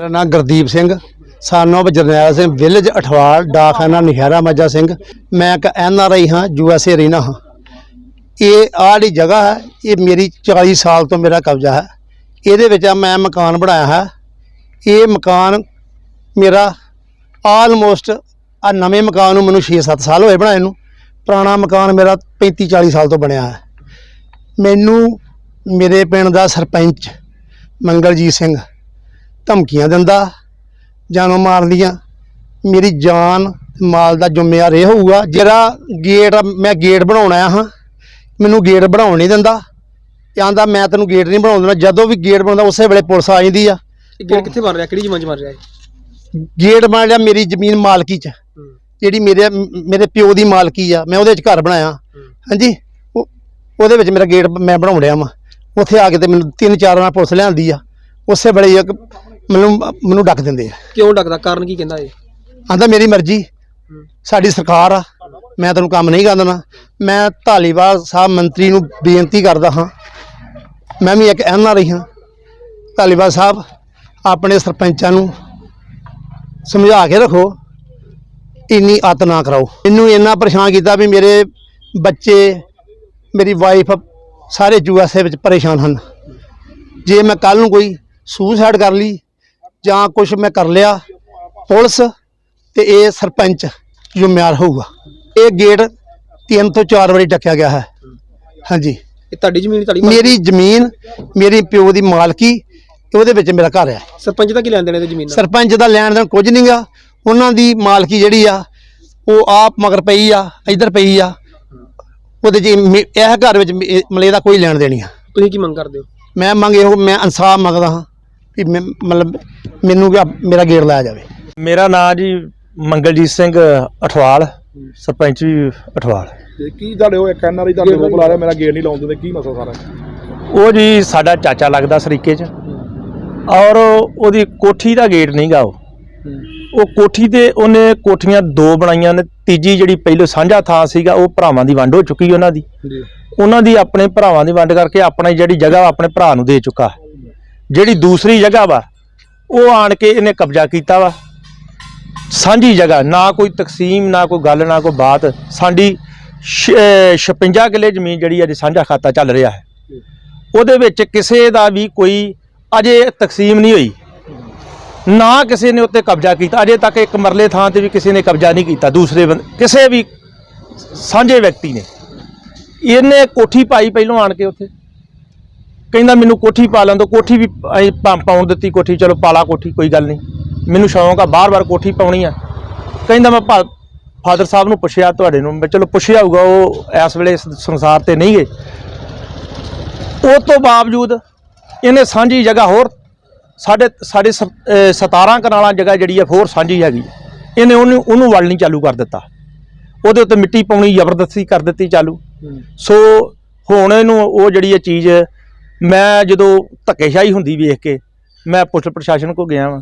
ਮੇਰਾ ਨਾਮ ਗੁਰਦੀਪ ਸਿੰਘ। ਸਾਨੋਬ ਜਰਨੈਲ ਸਿੰਘ ਵਿਲੇਜ, ਅਠਵਾਲ ਡਾਕਖਾਨਾ ਨਿਖਾਰਾ ਮੱਜਾ ਸਿੰਘ। ਮੈਂ ਇੱਕ ਐਨ ਆਰ ਆਈ ਹਾਂ, ਯੂ ਐਸ ਏ ਰਹਿਣਾ ਹਾਂ। ਇਹ ਆਹ ਜਿਹੜੀ ਜਗ੍ਹਾ ਹੈ, ਇਹ ਮੇਰੀ 40 ਸਾਲ ਤੋਂ ਮੇਰਾ ਕਬਜ਼ਾ ਹੈ। ਇਹਦੇ ਵਿੱਚ ਮੈਂ ਮਕਾਨ ਬਣਾਇਆ ਹੈ। ਇਹ ਮਕਾਨ ਮੇਰਾ ਆਲਮੋਸਟ ਆ ਨਵੇਂ ਮਕਾਨ ਨੂੰ ਮੈਨੂੰ 6-7 ਸਾਲ ਹੋਏ ਬਣਾਏ ਨੂੰ। ਪੁਰਾਣਾ ਮਕਾਨ ਮੇਰਾ 35-40 ਸਾਲ ਤੋਂ ਬਣਿਆ ਹੈ। ਮੈਨੂੰ ਮੇਰੇ ਪਿੰਡ ਦਾ ਸਰਪੰਚ ਮੰਗਲਜੀਤ ਸਿੰਘ ਧਮਕੀਆਂ ਦਿੰਦਾ ਜਾਨੋਂ ਮਾਰਨ ਦੀਆਂ। ਮੇਰੀ ਜਾਨ ਮਾਲ ਦਾ ਜ਼ਿੰਮੇਵਾਰ ਇਹ ਹੋਊਗਾ। ਜਿਹੜਾ ਗੇਟ ਮੈਂ ਗੇਟ ਬਣਾਉਣਾ ਹਾਂ। ਮੈਨੂੰ ਗੇਟ ਬਣਾਉਣ ਨਹੀਂ ਦਿੰਦਾ। ਆਂਦਾ ਮੈਂ ਤੈਨੂੰ ਗੇਟ ਨਹੀਂ ਬਣਾਉਣ ਦੇਣਾ ਜਦੋਂ ਵੀ ਗੇਟ ਬਣਾਉਂਦਾ ਉਸੇ ਵੇਲੇ ਪੁਲਿਸ ਆ ਜਾਂਦੀ ਆ। ਇਹ ਗੇਟ ਕਿੱਥੇ ਬਣ ਰਿਹਾ? ਕਿਹੜੀ ਜ਼ਮੀਨ 'ਚ ਬਣ ਰਿਹਾ ਗੇਟ ਬਣ ਲਿਆ ਮੇਰੀ ਜ਼ਮੀਨ ਮਾਲਕੀ ਚ। ਜਿਹੜੀ ਮੇਰੇ ਮੇਰੇ ਪਿਓ ਦੀ ਮਾਲਕੀ ਆ। ਮੈਂ ਉਹਦੇ ਚ ਘਰ ਬਣਾਇਆ। ਹਾਂਜੀ? ਉਹ- ਉਹਦੇ ਵਿੱਚ ਮੇਰਾ ਗੇਟ ਮੈਂ ਬਣਾਉਣ ਡਿਆ ਵਾਂ। ਉੱਥੇ ਆ ਕੇ ਤੇ ਮੈਨੂੰ ਤਿੰਨ ਚਾਰ ਵਾਰ ਪੁਲਿਸ ਲਿਆਂਦੀ ਆ। ਉਸੇ ਵੇਲੇ ਇੱਕ ਮੈਨੂੰ ਮੈਨੂੰ ਡੱਕ ਦਿੰਦੇ ਆ। ਕਿਉਂ ਡੱਕਦਾ? ਕਾਰਨ ਕੀ ਕਹਿੰਦਾ ਇਹ? ਆਂਦਾ ਮੇਰੀ ਮਰਜ਼ੀ। ਸਾਡੀ ਸਰਕਾਰ ਆ। ਮੈਂ ਤੈਨੂੰ ਕੰਮ ਨਹੀਂ ਕਰਨ ਦੇਣਾ ਮੈਂ ਧਾਲੀਵਾਲ ਸਾਹਿਬ ਮੰਤਰੀ ਨੂੰ ਬੇਨਤੀ ਕਰਦਾ ਹਾਂ। ਮੈਂ ਵੀ ਇੱਕ ਐਨ ਆਰ ਆਈ ਹਾਂ। ਧਾਲੀਵਾਲ ਸਾਹਿਬ ਆਪਣੇ ਸਰਪੰਚਾਂ ਨੂੰ ਸਮਝਾ ਕੇ ਰੱਖੋ। ਇੰਨੀ ਅੱਤ ਨਾ ਕਰਾਓ। ਮੈਨੂੰ ਇੰਨਾ ਪਰੇਸ਼ਾਨ ਕੀਤਾ ਵੀ ਮੇਰੇ ਬੱਚੇ ਮੇਰੀ ਵਾਈਫ ਸਾਰੇ ਯੂਐਸਏ ਵਿੱਚ ਪਰੇਸ਼ਾਨ ਹਨ। ਜੇ ਮੈਂ ਕੱਲ ਨੂੰ ਕੋਈ ਸੁਸਾਈਡ ਕਰ ਲਈ ਜਾਂ ਕੁਝ ਮੈਂ ਕਰ ਲਿਆ ਪੁਲਿਸ ਤੇ ਇਹ ਸਰਪੰਚ ਜ਼ਿੰਮੇਵਾਰ ਹੋਊਗਾ। ਇਹ ਗੇਟ ਤਿੰਨ ਤੋਂ ਚਾਰ ਵਾਰੀ ਟੱਕਿਆ ਗਿਆ ਹੈ। ਹਾਂਜੀ। ਇਹ ਤੁਹਾਡੀ ਜ਼ਮੀਨ ਤੁਹਾਡੀ ਮੇਰੀ ਜ਼ਮੀਨ ਮੇਰੀ ਪਿਓ ਦੀ ਮਾਲਕੀ ਤੇ ਉਹਦੇ ਵਿੱਚ ਮੇਰਾ ਘਰ ਹੈ। ਸਰਪੰਚ ਦਾ ਕੀ ਲੈਣ ਦੇਣੇ ਤੇ ਜ਼ਮੀਨ ਨਾਲ? ਸਰਪੰਚ ਦਾ ਲੈਣ ਦੇਣ ਕੁਝ ਨਹੀਂਗਾ ਉਹਨਾਂ ਦੀ ਮਾਲਕੀ ਜਿਹੜੀ ਆ ਉਹ ਆਪ ਮਗਰ ਪਈ ਆ ਇੱਧਰ ਪਈ ਆ। ਉਹਦੇ ਮੇ- ਇਹ ਘਰ ਵਿੱਚ ਮੇ- ਮਲੇ ਦਾ ਕੋਈ ਲੈਣ ਦੇਣੀ ਆ। ਤੁਸੀਂ ਕੀ ਮੰਗ ਕਰਦੇ ਹੋ? ਮੈਂ ਮੰਗ ਇਹੋ ਮੈਂ ਇਨਸਾਫ ਮੰਗਦਾ ਹਾਂ। ਵੀ ਮੈਂ- ਮਤਲਬ ਮੈਨੂੰ ਮੇਰਾ ਗੇਟ ਲਾਇਆ ਜਾਵੇ। ਮੇਰਾ ਨਾਮ ਜੀ ਮੰਗਲਜੀਤ ਸਿੰਘ ਅਠਵਾਲ ਸਰਪੰਚ ਵੀ ਅਠਵਾਲ। ਤੇ ਕੀ ਤੁਹਾਡੇ ਉਹ ਇੱਕ ਐਨਆਰਆਈ ਤੁਹਾਡੇ ਕੋਲ ਬੁਲਾ ਰਿਹਾ ਮੇਰਾ ਗੇਟ ਨਹੀਂ ਲਾਉਣ ਦਿੰਦੇ ਕੀ ਮਸਲਾ ਸਾਰਾ? ਉਹ ਜੀ ਸਾਡਾ ਚਾਚਾ ਲੱਗਦਾ ਸਰੀਕੇ 'ਚ ਔਰ ਉਹਦੀ ਕੋਠੀ ਦਾ ਗੇਟ ਨਹੀਂਗਾ ਉਹ। ਉਹ ਕੋਠੀ ਤੇ ਉਹਨੇ ਕੋਠੀਆਂ ਦੋ ਬਣਾਈਆਂ ਨੇ ਤੀਜੀ ਜਿਹੜੀ ਪਹਿਲੋਂ ਸਾਂਝਾ ਥਾਂ ਸੀਗਾ ਉਹ ਭਰਾਵਾਂ ਦੀ ਵੰਡ ਹੋ ਚੁੱਕੀ ਉਹਨਾਂ ਦੀ। ਜੀ। ਉਹਨਾਂ ਦੀ ਆਪਣੇ ਭਰਾਵਾਂ ਦੀ ਵੰਡ ਕਰਕੇ ਆਪਣੀ ਜਿਹੜੀ ਜਗ੍ਹਾ ਆਪਣੇ ਭਰਾ ਨੂੰ ਦੇ ਚੁੱਕਾ। ਜਿਹੜੀ ਦੂਸਰੀ ਜਗ੍ਹਾ ਵਾ, ਉਹ ਆਣ ਕੇ ਇਹਨੇ ਕਬਜ਼ਾ ਕੀਤਾ ਵਾ। ਸਾਂਝੀ ਜਗ੍ਹਾ, ਨਾ ਕੋਈ ਤਕਸੀਮ, ਨਾ ਕੋਈ ਗੱਲ, ਨਾ ਕੋਈ ਬਾਤ। ਸਾਡੀ ਛ- ਅਹ 56 ਕਿੱਲੇ ਜ਼ਮੀਨ ਜਿਹੜੀ ਅੱਜ ਸਾਂਝਾ ਖਾਤਾ ਚੱਲ ਰਿਹਾ ਹੈ। ਉਹਦੇ ਵਿੱਚ ਕਿਸੇ ਦਾ ਵੀ ਕੋਈ ਅਜੇ ਤਕਸੀਮ ਨਹੀਂ ਹੋਈ। ਨਾ ਕਿਸੇ ਨੇ ਉੱਤੇ ਕਬਜ਼ਾ ਕੀਤਾ। ਅਜੇ ਤੱਕ ਇੱਕ ਮਰਲੇ ਥਾਂ ਤੇ ਵੀ ਕਿਸੇ ਨੇ ਕਬਜ਼ਾ ਨਹੀਂ ਕੀਤਾ, ਦੂਸਰੇ ਬੰਦ- ਕਿਸੇ ਵੀ ਸਾਂਝੇ ਵਿਅਕਤੀ ਨੇ। ਇਹਨੇ ਕੋਠੀ ਪਾਈ ਪਹਿਲੋਂ ਆਣ ਕੇ ਉੱਥੇ। ਕਹਿੰਦਾ ਮੈਨੂੰ ਕੋਠੀ ਪਾ ਲੈਣ ਦੋ ਕੋਠੀ ਵੀ ਅਸੀਂ ਪਾ- ਪਾਉਣ ਦਿੱਤੀ ਕੋਠੀ ਚਲੋ ਪਾਲਾ ਕੋਠੀ ਕੋਈ ਗੱਲ ਨਹੀਂ। ਮੈਨੂੰ ਸ਼ੌਂਕ ਆ ਬਾਰ-ਬਾਰ ਕੋਠੀ ਪਾਉਣੀ ਆ। ਕਹਿੰਦਾ ਮੈਂ ਫਾਦਰ ਸਾਹਿਬ ਨੂੰ ਪੁੱਛਿਆ ਤੁਹਾਡੇ ਨੂੰ ਮੈਂ ਚਲੋ ਪੁੱਛਿਆ ਹੋਊਗਾ ਉਹ ਇਸ ਵੇਲੇ ਇਸ ਸੰਸਾਰ ਤੇ ਨਹੀਂ ਗਏ। ਉਹ ਤੋਂ ਬਾਵਜੂਦ ਇਹਨੇ ਸਾਂਝੀ ਜਗ੍ਹਾ ਹੋਰ ਸਾਡੇ ਸਾਡੇ ਸ- ਅਹ 17 ਕਨਾਲਾਂ ਜਗ੍ਹਾ ਜਿਹੜੀ ਹੈ ਹੋਰ ਸਾਂਝੀ ਹੈਗੀ। ਇਹਨੇ ਉਹਨੂੰ ਉਹਨੂੰ ਵੜ ਨਹੀਂ ਚਾਲੂ ਕਰ ਦਿੱਤਾ। ਉਹਦੇ ਉੱਤੇ ਮਿੱਟੀ ਪਾਉਣੀ ਜ਼ਬਰਦਸਤੀ ਕਰ ਦਿੱਤੀ ਚਾਲੂ। ਸੋ ਹੁਣ ਇਹਨੂੰ ਉਹ ਜਿਹੜੀ ਇਹ ਚੀਜ਼ ਮੈਂ ਜਦੋਂ ਧੱਕੇਸ਼ਾਹੀ ਹੁੰਦੀ ਵੇਖ ਕੇ ਮੈਂ ਪੁਲਿਸ ਪ੍ਰਸ਼ਾਸਨ ਕੋ ਗਿਆ ਵਾਂ।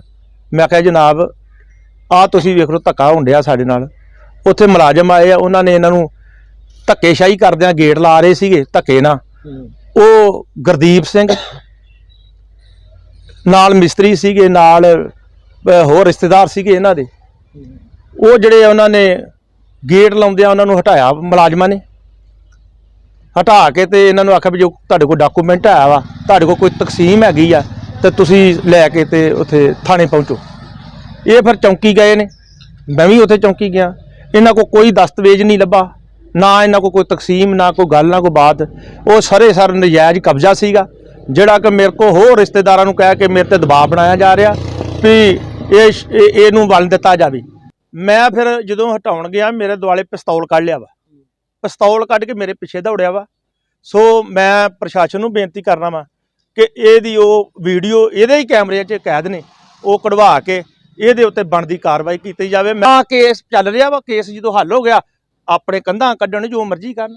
ਮੈਂ ਕਿਹਾ ਜਨਾਬ ਆ ਤੁਸੀਂ ਵੇਖ ਲਓ ਧੱਕਾ ਹੋਣ ਡਿਆ ਸਾਡੇ ਨਾਲ। ਉੱਥੇ ਮੁਲਾਜ਼ਮ ਆਏ ਆ ਉਹਨਾਂ ਨੇ ਇਹਨਾਂ ਨੂੰ ਧੱਕੇਸ਼ਾਹੀ ਕਰਦਿਆਂ ਗੇਟ ਲਾ ਰਹੇ ਸੀਗੇ ਧੱਕੇ ਨਾਲ। ਉਹ ਗੁਰਦੀਪ ਸਿੰਘ ਨਾਲ ਮਿਸਤਰੀ ਸੀਗੇ ਨਾਲ ਹੋਰ ਰਿਸ਼ਤੇਦਾਰ ਸੀਗੇ ਇਹਨਾਂ ਦੇ। ਉਹ ਜਿਹੜੇ ਉਹਨਾਂ ਨੇ ਗੇਟ ਲਾਉਂਦਿਆਂ ਉਹਨਾਂ ਨੂੰ ਹਟਾਇਆ ਮੁਲਾਜ਼ਮਾਂ ਨੇ। ਹਟਾ ਕੇ ਤੇ ਇਹਨਾਂ ਨੂੰ ਆਖਿਆ ਵੀ ਜੋ ਤੁਹਾਡੇ ਕੋਲ ਡਾਕੂਮੈਂਟ ਆਇਆ ਵਾ, ਤੁਹਾਡੇ ਕੋਲ ਕੋਈ ਤਕਸੀਮ ਹੈਗੀ ਆ, ਤੇ ਤੁਸੀਂ ਲੈ ਕੇ ਤੇ ਉੱਥੇ ਥਾਣੇ ਪਹੁੰਚੋ। ਇਹ ਫਿਰ ਚੌਂਕੀ ਗਏ ਨੇ। ਮੈਂ ਵੀ ਉੱਥੇ ਚੌਂਕੀ ਗਿਆ। ਇਹਨਾਂ ਕੋਲ ਕੋਈ ਦਸਤਾਵੇਜ਼ ਨਹੀਂ ਲੱਭਾ। ਨਾ ਇਹਨਾਂ ਕੋਲ ਕੋਈ ਤਕਸੀਮ, ਨਾ ਕੋਈ ਗੱਲ, ਨਾ ਕੋਈ ਬਾਤ। ਉਹ ਸਾਰੇ ਸਰ ਨਜਾਇਜ਼ ਕਬਜ਼ਾ ਸੀਗਾ। ਜਿਹੜਾ ਕਿ ਮੇਰੇ ਕੋਲ ਹੋਰ ਰਿਸ਼ਤੇਦਾਰਾਂ ਨੂੰ ਕਹਿ ਕੇ ਮੇਰੇ ਤੇ ਦਬਾਅ ਬਣਾਇਆ ਜਾ ਰਿਹਾ ਵੀ ਇਹ ਇਹ- ਇਹਨੂੰ ਵੱਲ ਦਿੱਤਾ ਜਾਵੇ। ਮੈਂ ਫਿਰ ਜਦੋਂ ਹਟਾਉਣ ਗਿਆ, ਮੇਰੇ ਦੁਆਲੇ ਪਿਸਤੌਲ ਕੱਢ ਲਿਆ ਵਾ। ਪਿਸਤੌਲ ਕੱਢ ਕੇ ਮੇਰੇ ਪਿੱਛੇ ਦੌੜਿਆ ਵਾ। ਸੋ ਮੈਂ ਪ੍ਰਸ਼ਾਸਨ ਨੂੰ ਬੇਨਤੀ ਕਰਨਾ ਵਾ ਕਿ ਇਹਦੀ ਉਹ ਵੀਡੀਓ ਇਹਦੇ ਹੀ ਕੈਮਰੇ 'ਚ ਕੈਦ ਨੇ, ਉਹ ਕਢਵਾ ਕੇ ਇਹਦੇ ਉੱਤੇ ਬਣਦੀ ਕਾਰਵਾਈ ਕੀਤੀ ਜਾਵੇ। ਮੈਂ ਕੇਸ ਚੱਲ ਰਿਹਾ ਵਾ, ਕੇਸ ਜਦੋਂ ਹੱਲ ਹੋ ਗਿਆ, ਆਪਣੇ ਕੰਧਾਂ ਕੱਢਣ ਜੋ ਮਰਜ਼ੀ ਕਰਨ।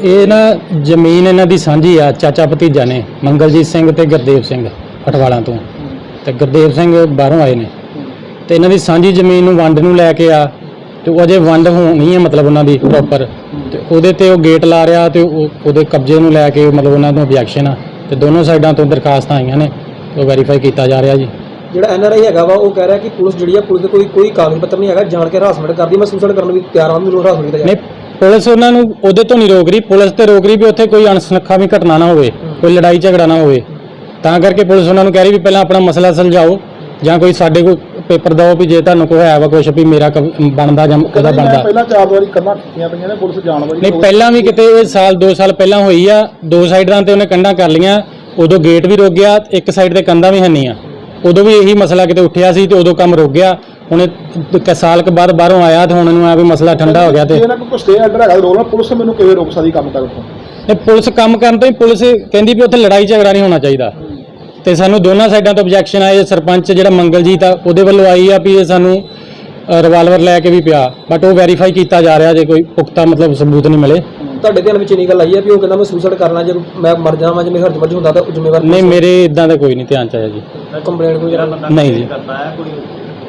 ਇਹ ਨਾ ਜ਼ਮੀਨ ਇਹਨਾਂ ਦੀ ਸਾਂਝੀ ਆ, ਚਾਚਾ ਭਤੀਜਾ ਨੇ, ਮੰਗਲਜੀਤ ਸਿੰਘ ਤੇ ਗੁਰਦੇਵ ਸਿੰਘ ਫਟਵਾਲਾਂ ਤੋਂ। ਤੇ ਗੁਰਦੇਵ ਸਿੰਘ ਬਾਹਰੋਂ ਆਏ ਨੇ। ਤੇ ਇਹਨਾਂ ਦੀ ਸਾਂਝੀ ਜ਼ਮੀਨ ਨੂੰ ਵੰਡ ਨੂੰ ਲੈ ਕੇ ਆ ਤੇ ਉਹ ਅਜੇ ਵੰਡ ਹੋਣੀ ਹੈ ਮਤਲਬ ਉਹਨਾਂ ਦੀ ਪ੍ਰੋਪਰ ਤੇ ਉਹਦੇ ਤੇ ਉਹ ਗੇਟ ਲਾ ਰਿਹਾ ਤੇ ਉਹ ਉਹਦੇ ਕਬਜ਼ੇ ਨੂੰ ਲੈ ਕੇ ਮਤਲਬ ਉਹਨਾਂ ਨੂੰ ਆਬਜੈਕਸ਼ਨ ਆ। ਤੇ ਦੋਨੋਂ ਸਾਈਡਾਂ ਤੋਂ ਦਰਖਾਸਤਾਂ ਆਈਆਂ ਨੇ ਉਹ ਵੈਰੀਫਾਈ ਕੀਤਾ ਜਾ ਰਿਹਾ ਜੀ। ਜਿਹੜਾ ਐਨਆਰਆਈ ਹੈਗਾ ਵਾ ਉਹ ਕਹਿ ਰਿਹਾ ਕਿ ਪੁਲਿਸ ਜਿਹੜੀ ਆ ਪੁਲਿਸ ਦੇ ਕੋਈ ਕੋਈ ਕਾਗਜ਼ ਪੱਤਰ ਨਹੀਂ ਹੈਗਾ ਜਾਣ ਕੇ ਹਰਾਸਮੈਂਟ ਕਰਦੀ। ਮੈਂ ਸੁਸਾਈਡ ਕਰਨ ਨੂੰ ਵੀ ਤਿਆਰ ਹਾਂ ਮੈਨੂੰ ਹਰਾਸ ਕੀਤਾ ਨਹੀਂ ਪੁਲਿਸ ਉਹਨਾਂ ਨੂੰ ਉਹਦੇ ਤੋਂ ਨਹੀਂ ਰੋਕ ਰਹੀ। ਪੁਲਿਸ ਤੇ ਰੋਕ ਰਹੀ ਵੀ ਉੱਥੇ ਕੋਈ ਅਣਸੁਖਾਵੀ ਵੀ ਘਟਨਾ ਨਾ ਹੋਵੇ ਕੋਈ ਲੜਾਈ ਝਗੜਾ ਨਾ ਹੋਵੇ। ਤਾਂ ਕਰਕੇ ਪੁਲਿਸ ਉਹਨਾਂ ਨੂੰ ਕਹਿ ਰਹੀ ਵੀ ਪਹਿਲਾਂ ਆਪਣਾ ਮਸਲਾ ਸੁਲਝਾਓ। ਜਾਂ ਕੋਈ ਸਾਡੇ ਕੋਲ ਪੇਪਰ ਦਿਓ ਵੀ ਜੇ ਤੁਹਾਨੂੰ ਕੋਈ ਹੈ ਵਾ ਕੁਛ ਵੀ ਮੇਰਾ ਕਬ- ਬਣਦਾ ਜਾਂ ਉਹਦਾ ਬਣਦਾ। ਪਹਿਲਾਂ ਚਾਰ ਵਾਰੀ ਕੰਨਾਂ ਖਿੱਚੀਆਂ ਪਈਆਂ ਨੇ ਪੁਲਿਸ ਜਾਣ ਵਾਲੀ ਨਹੀਂ ਪਹਿਲਾਂ ਵੀ ਕਿਤੇ ਇਹ ਸਾਲ 2 ਸਾਲ ਪਹਿਲਾਂ ਹੋਈ ਆ ਦੋ ਸਾਈਡਾਂ ਤੇ ਉਹਨੇ ਕੰਧਾਂ ਕਰ ਲੀਆਂ ਉਦੋਂ ਗੇਟ ਵੀ ਰੁਕ ਗਿਆ ਇੱਕ ਸਾਈਡ ਤੇ ਕੰਧਾਂ ਵੀ ਹੰਨੀਆਂ ਉਦੋਂ ਵੀ ਇਹੀ ਮਸਲਾ ਕਿਤੇ ਉੱਠਿਆ ਸੀ ਤੇ ਉਦੋਂ ਕੰਮ ਰੁਕ ਗਿਆ। ਹੁਣ ਇਹ ਇੱਕ ਸਾਲ ਕੁ ਬਾਅਦ ਬਾਹਰੋਂ ਆਇਆ ਤੇ ਹੁਣ ਇਹਨੂੰ ਆ ਵੀ ਮਸਲਾ ਠੰਡਾ ਹੋ ਗਿਆ ਤੇ ਜੇ ਨਾ ਕੋਈ ਸਟੇ ਆਰਡਰ ਹੈਗਾ ਰੋਲ ਪੁਲਿਸ ਮੈਨੂੰ ਕਿਵੇਂ ਰੋਕ ਸਕਦੀ ਕੰਮ ਕਰਨ ਤੋਂ? ਤੇ ਪੁਲਿਸ ਕੰਮ ਕਰਨ ਤੋਂ ਹੀ ਪੁਲਿਸ ਕਹਿੰਦੀ ਵੀ ਉੱਥੇ ਲੜਾਈ ਝਗੜਾ ਨਹੀਂ ਹੋਣਾ ਚਾਹੀਦਾ। ਤੇ ਸਾਨੂੰ ਦੋਨਾਂ ਸਾਈਡਾਂ ਤੋਂ ਆਬਜੈਕਸ਼ਨ ਆਏ। ਸਰਪੰਚ ਜਿਹੜਾ ਮੰਗਲਜੀਤ ਆ ਉਹਦੇ ਵੱਲੋਂ ਆਈ ਆ ਵੀ ਇਹ ਸਾਨੂੰ ਰਿਵਾਲਵਰ ਲੈ ਕੇ ਵੀ ਪਿਆ। ਬਟ ਉਹ ਵੈਰੀਫਾਈ ਕੀਤਾ ਜਾ ਰਿਹਾ ਜੇ ਕੋਈ ਪੁਖਤਾ ਮਤਲਬ ਸਬੂਤ ਨਹੀਂ ਮਿਲੇ। ਤੁਹਾਡੇ ਧਿਆਨ ਵਿੱਚ ਇੰਨੀ ਗੱਲ ਆਈ ਹੈ ਵੀ ਉਹ ਕਹਿੰਦਾ ਮੈਂ ਸੁਸਾਈਡ ਕਰਨਾ ਜੇ ਮੈਂ ਮਰ ਜਾਵਾਂ ਜੇ ਮੇਰੇ ਹਰਜ ਵਜ ਹੁੰਦਾ ਤਾਂ ਉਹ ਜ਼ਿੰਮੇਵਾਰ ਨਹੀਂ ਮੇਰੇ ਇਦਾਂ ਦਾ ਕੋਈ ਨਹੀਂ ਧਿਆਨ ਚ ਆਇਆ ਜੀ। ਕੰਪਲੇਂਟ ਕੋਈ ਜਿਹੜਾ ਨਹੀਂ ਜੀ।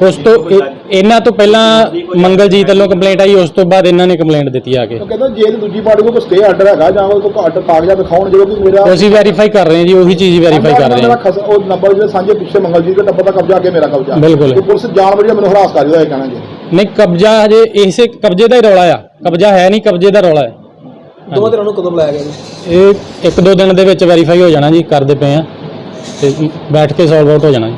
ਉਸ ਤੋਂ ਇਹ- ਇਹਨਾਂ ਤੋਂ ਪਹਿਲਾਂ ਮੰਗਲਜੀਤ ਵੱਲੋਂ ਕੰਪਲੇਂਟ ਆਈ ਉਸ ਤੋਂ ਬਾਅਦ ਇਹਨਾਂ ਨੇ ਕੰਪਲੇਂਟ ਦਿੱਤੀ ਆ ਕੇ। ਉਹ ਕਹਿੰਦਾ ਜੇ ਦੂਜੀ ਪਾਰਟੀ ਕੋਲ ਕੋਈ ਸਟੇ ਆਰਡਰ ਹੈਗਾ ਜਾਂ ਕੋਈ ਆਰਡਰ ਕਾਗਜ਼ਾਤ ਦਿਖਾਉਣ ਜਦੋਂ ਕਿ ਮੇਰਾ ਅਸੀਂ ਵੈਰੀਫਾਈ ਕਰ ਰਹੇ ਹਾਂ ਜੀ ਉਹੀ ਚੀਜ਼ ਵੈਰੀਫਾਈ ਕਰ ਰਹੇ ਮੇਰਾ ਹਾਂ ਖਸ- ਉਹ ਨੰਬਰ ਜਿਹੜੇ ਸਾਂਝੇ ਪਿੱਛੇ ਮੰਗਲਜੀਤ ਦਾ ਟੱਪਾ ਦਾ ਕਬਜ਼ਾ ਅੱਗੇ ਮੇਰਾ ਕਬਜ਼ਾ। ਬਿਲਕੁਲ। ਤੇ ਪੁਲਿਸ ਜਾਣ ਵਾਲੀ ਮੈਨੂੰ ਹਰਾਸ ਕਰ ਰਿਹਾ ਇਹ ਕਹਿਣਾ ਜੀ। ਨਹੀਂ ਕਬਜ਼ਾ ਹਜੇ ਇਸੇ ਕਬਜ਼ੇ ਦਾ ਹੀ ਰੌਲਾ ਆ। ਕਬਜ਼ਾ ਹੈ ਨਹੀਂ ਕਬਜ਼ੇ ਦਾ ਰੌਲਾ ਹੈ। ਦੋਵਾਂ ਧਿਰਾਂ ਨੂੰ ਕਦੋਂ ਬੁਲਾਇਆ ਗਿਆ ਜੀ? ਇਹ ਇੱਕ ਦੋ ਦਿਨ ਦੇ ਵਿੱਚ ਵੈਰੀਫਾਈ ਹੋ ਜਾਣਾ ਜੀ ਕਰਦੇ ਪਏ ਆ। ਤੇ ਬੈਠ ਕੇ ਸੋਲਵ ਆਊਟ ਹੋ ਜਾਣਾ ਜੀ।